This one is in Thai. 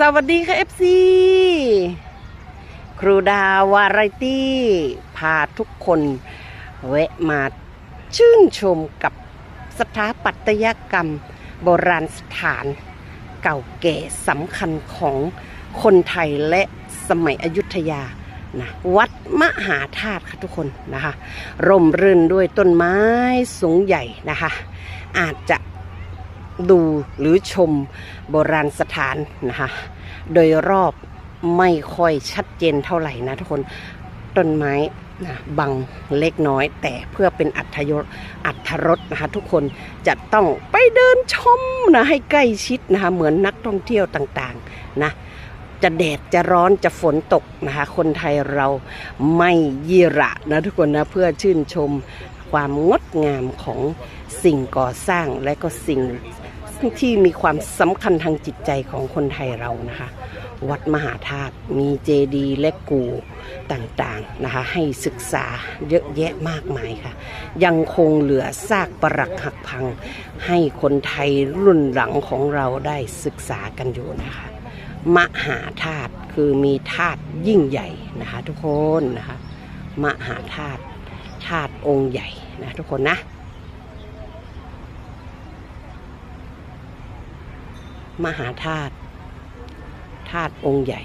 สวัสดีค่ะ FC ครูดาวาไรตี้พาทุกคนแวะมาชื่นชมกับสถาปัตยกรรม โบราณสถานเก่าแก่สำคัญของคนไทยและสมัยอยุธยานะวัดมหาธาตุค่ะทุกคนนะคะ ร่มรื่นด้วยต้นไม้สูงใหญ่นะคะ อาจจะ ดูหรือชมโบราณสถานนะคะโดยรอบไม่ค่อยชัดเจนเท่าไหร่นะทุกคนต้นไม้นะบังเล็กน้อย แต่เพื่อเป็นอัธยศอัธรสนะคะทุกคนจะต้องไปเดินชมนะให้ใกล้ชิดนะคะเหมือนนักท่องเที่ยวต่างๆนะจะแดดจะร้อนจะฝนตกนะคะคนไทยเราไม่ยีระนะทุกคนนะเพื่อชื่นชมความงดงามของ สิ่งก่อสร้างและก็สิ่งที่มีความสำคัญทางจิตใจของคนไทยเรานะคะ วัดมหาธาตุมีเจดีและกูต่างๆนะคะ ให้ศึกษาเยอะแยะมากมายค่ะ ยังคงเหลือซากปรักหักพัง ให้คนไทยรุ่นหลังของเราได้ศึกษากันอยู่นะคะ มหาธาตุคือมีธาตุยิ่งใหญ่นะคะทุกคนนะคะ มหาธาตุธาตุองค์ใหญ่นะทุกคนนะ มหาธาตุธาตุองค์ใหญ่